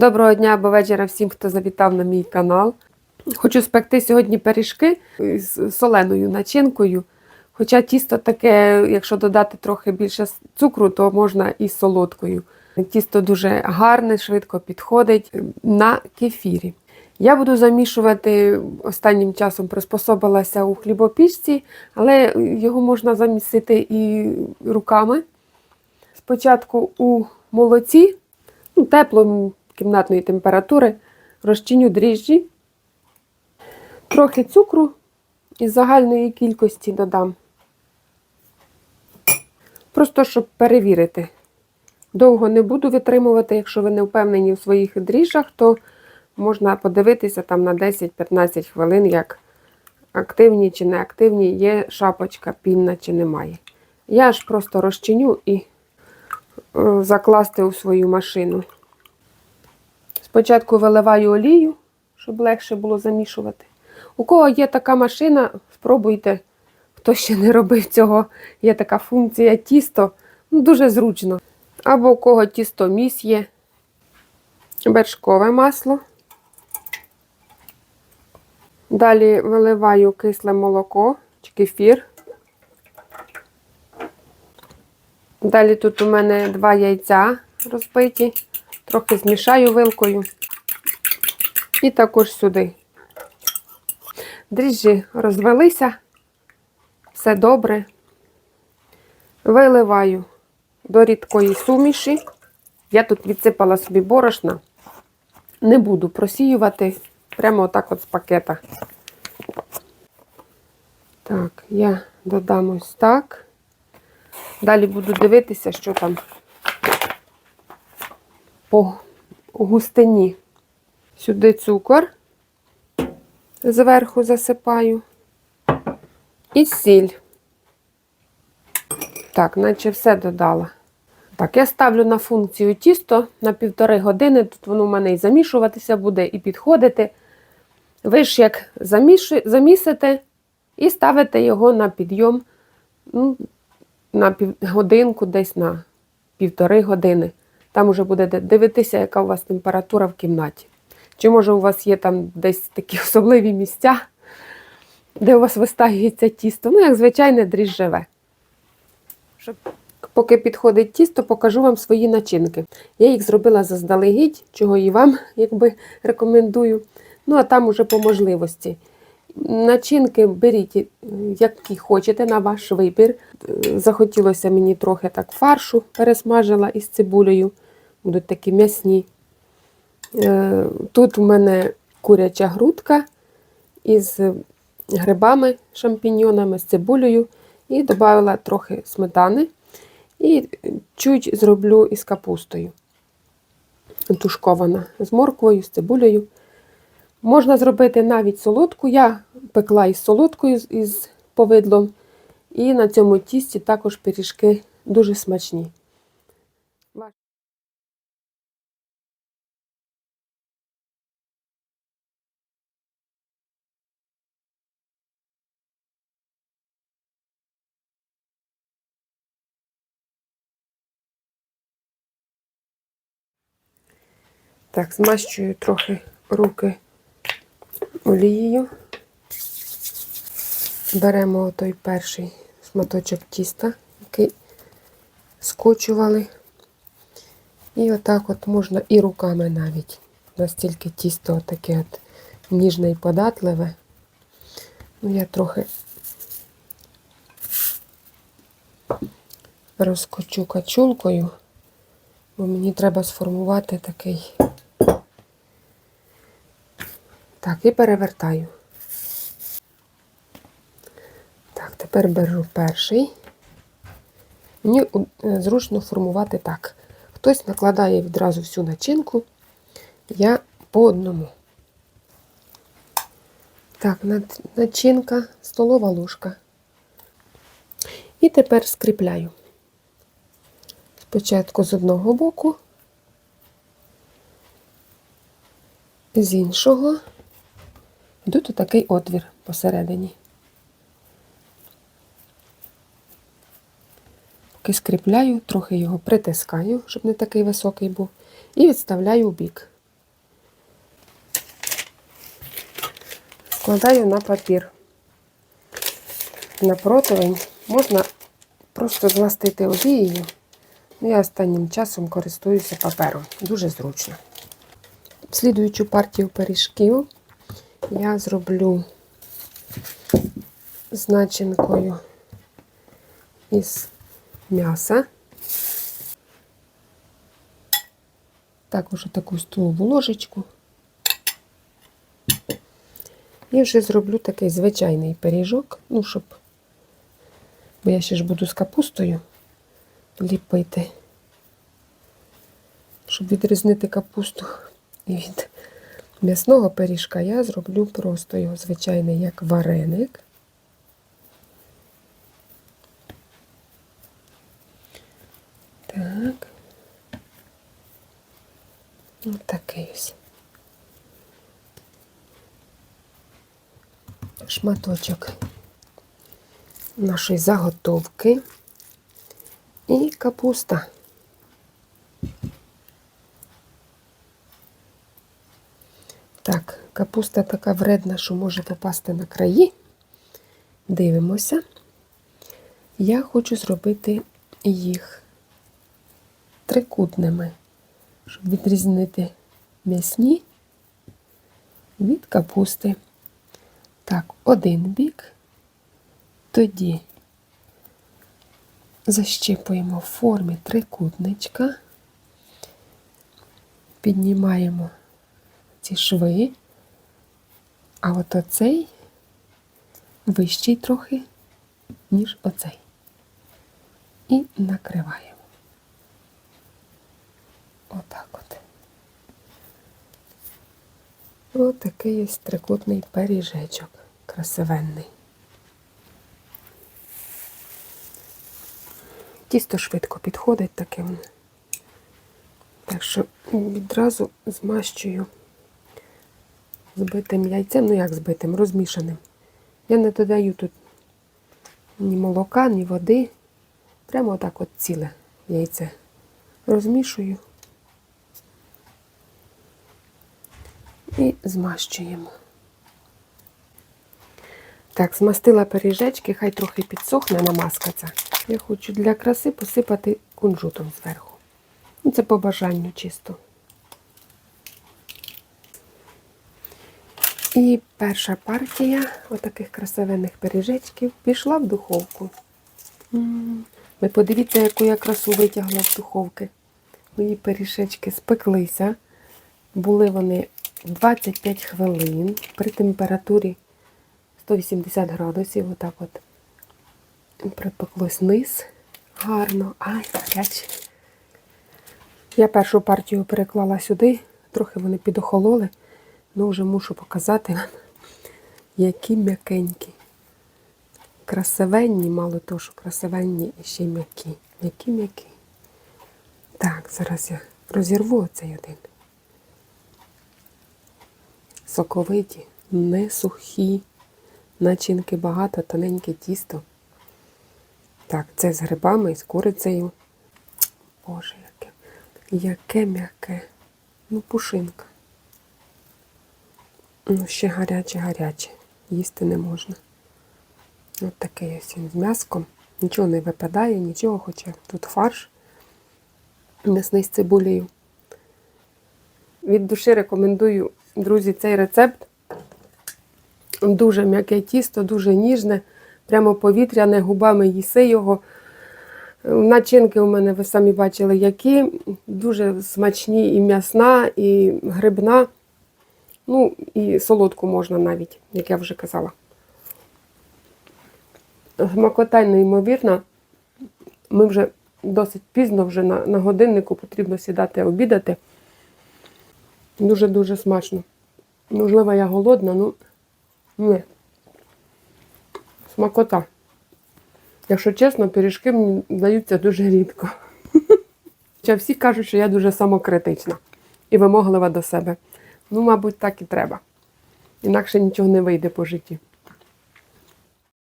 Доброго дня або вечора всім, хто завітав на мій канал. Хочу спекти сьогодні пиріжки з соленою начинкою. Хоча тісто таке, якщо додати трохи більше цукру, то можна і солодкою. Тісто дуже гарне, швидко підходить на кефірі. Я буду замішувати останнім часом приспособилася у хлібопічці, але його можна замісити і руками. Спочатку у молоці, ну, теплому кімнатної температури, розчиню дріжджі, трохи цукру із загальної кількості додам. Просто щоб перевірити. Довго не буду витримувати, якщо ви не впевнені в своїх дріжджах, то можна подивитися там на 10-15 хвилин, як активні чи неактивні, є шапочка пінна чи немає. Я ж просто розчиню і е, закласти у свою машину. Спочатку виливаю олію, щоб легше було замішувати. У кого є така машина, спробуйте, хто ще не робив цього, є така функція тісто, ну, дуже зручно. Або у кого тістоміс є, вершкове масло. Далі виливаю кисле молоко чи кефір. Далі тут у мене два яйця розбиті, трохи змішаю вилкою. І також сюди. Дріжджі розвелися, все добре. Виливаю до рідкої суміші. Я тут відсипала собі борошна. Не буду просіювати прямо отак от з пакета. Так, я додам ось так. Далі буду дивитися, що там по густині. Сюди цукор зверху засипаю. І сіль. Так, наче все додала. Так, я ставлю на функцію тісто на півтори години. Тут воно в мене і замішуватися буде, і підходити. Ви ж як замісите і ставите його на підйом ну, на півгодинку, десь на півтори години. Там вже будете дивитися, яка у вас температура в кімнаті. Чи може у вас є там десь такі особливі місця, де у вас вистаюється тісто. Ну, як звичайне дріжджеве. Щоб Поки підходить тісто, покажу вам свої начинки. Я їх зробила заздалегідь, чого і вам якби рекомендую. Ну, а там уже по можливості. Начинки беріть, які хочете, на ваш вибір. Захотілося мені трохи так фаршу, пересмажила із цибулею. Будуть такі м'ясні. Е, Тут у мене куряча грудка із грибами, шампіньонами, з цибулею. І додала трохи сметани. І чуть зроблю із капустою. Тушкована з морквою, з цибулею. Можна зробити навіть солодку. Я пекла із солодкою, із повидлом. І на цьому тісті також пиріжки дуже смачні. Так, змащую трохи руки олією. Беремо той перший шматочок тіста, який скочували. І отак от можна і руками навіть. Настільки тісто таке от ніжне і податливе. Ну, я трохи розкочу качулкою, бо мені треба сформувати такий. Так, і перевертаю. Так, тепер беру перший. Мені е, зручно формувати так. Хтось накладає відразу всю начинку, я по одному. Так, начинка, столова ложка. І тепер скріпляю. Спочатку з одного боку, з іншого. Тут отакий отвір посередині. Поки скріпляю, трохи його притискаю, щоб не такий високий був, і відставляю в бік. Складаю на папір. На противень можна просто зластити олією. Ну, я останнім часом користуюся папером. Дуже зручно. Слідуючу партію пиріжків я зроблю з начинкою із м'яса. Також таку столову ложечку. І вже зроблю такий звичайний пиріжок, ну, щоб, бо я ще ж буду з капустою ліпити, щоб відрізнити капусту від м'ясного пиріжка, я зроблю просто його звичайний як вареник. Так. Ось такий ось. Шматочок нашої заготовки і капуста. Так, капуста така вредна, що може попасти на краї. Дивимося. Я хочу зробити їх трикутними, щоб відрізнити м'ясні від капусти. Так, один бік, тоді защіпуємо в формі трикутничка, піднімаємо ці шви, а от оцей вищий трохи, ніж оцей. І накриваємо. Отак от. Отакий ось трикутний пиріжечок красивенний. Тісто швидко підходить таким. Так що відразу змащую збитим яйцем, ну як збитим, розмішаним. Я не додаю тут ні молока, ні води. Прямо отак от ціле яйце розмішую і змащуємо. Так, змастила пиріжечки, хай трохи підсохне намазка ця. Я хочу для краси посипати кунжутом зверху. Ну, Це по бажанню чисто. І перша партія отаких красивенних пиріжечків пішла в духовку. Ви подивіться, яку я красу витягла з духовки. Мої пиріжечки спеклися. Були вони 25 хвилин при температурі 180 градусів. Отак от припеклось низ гарно. Ай, гаряче. Я першу партію переклала сюди, трохи вони підохололи, але вже мушу показати вам, які м'якенькі. Красивенні, мало того, що красивенні і ще м'які. М'які-м'які. Так, зараз я розірву оцей один. Соковиті, не сухі, начинки багато, тоненьке тісто. Так, це з грибами і з курицею. Боже, яке, яке м'яке. Ну, пушинка. Ну, ще гаряче-гаряче. Їсти не можна. От такий ось він з м'яском. Нічого не випадає, нічого, хоча тут фарш м'ясний з цибулею. Від душі рекомендую, друзі, цей рецепт. Дуже м'яке тісто, дуже ніжне, прямо повітряне, губами їси його. Начинки у мене, ви самі бачили, які. Дуже смачні і м'ясна, і грибна. Ну, і солодку можна навіть, як я вже казала. Смакота неймовірна. Ми вже досить пізно, вже на, на годиннику потрібно сідати обідати. Дуже-дуже смачно. Можливо, я голодна, ну ні. Смакота. Якщо чесно, пиріжки мені даються дуже рідко. Хоча всі кажуть, що я дуже самокритична і вимоглива до себе. Ну, мабуть, так і треба. Інакше нічого не вийде по житті.